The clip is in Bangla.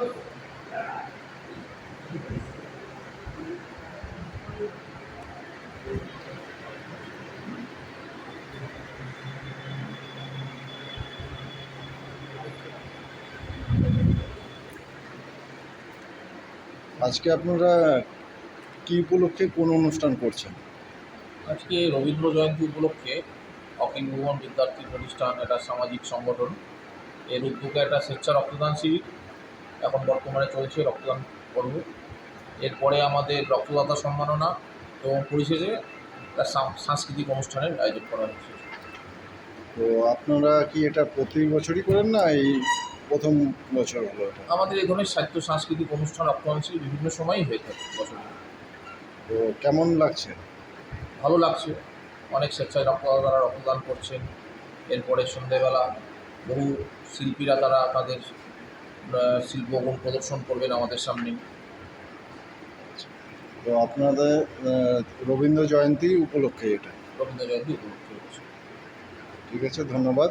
আজকে আপনারা কি উপলক্ষে কোন অনুষ্ঠান করছেন? আজকে রবীন্দ্র জয়ন্তী উপলক্ষে অখিল ভুবন বিদ্যার্থী প্রতিষ্ঠান একটা সামাজিক সংগঠন। এর উদ্যোগে একটা স্বেচ্ছা রক্তদান শিবির। এখন বর্তমানে চলছে রক্তদান পর্ব। এরপরে আমাদের রক্তদাতা সম্মাননা এবং পরিশেষে সাং- সাংস্কৃতিক অনুষ্ঠানের আয়োজন করা হচ্ছে। তো আপনারা কি এটা প্রতি বছরই করেন না এই প্রথম বছর হলো আমাদের এই ধরনের সাহিত্য সাংস্কৃতিক অনুষ্ঠান রক্তদান শিবির বিভিন্ন সময়ই হয়ে থাকে বছরে। তো কেমন লাগছে? ভালো লাগছে। অনেক স্বেচ্ছায় রক্তদাতারা রক্তদান করছেন। এরপরে সন্ধেবেলা বহু শিল্পীরা তারা তাদের শিল্পগুণ প্রদর্শন করবেন আমাদের সামনে তো আপনাদের আহ, রবীন্দ্র জয়ন্তী উপলক্ষে এটা। রবীন্দ্র জয়ন্তী উপলক্ষে। ঠিক আছে ধন্যবাদ।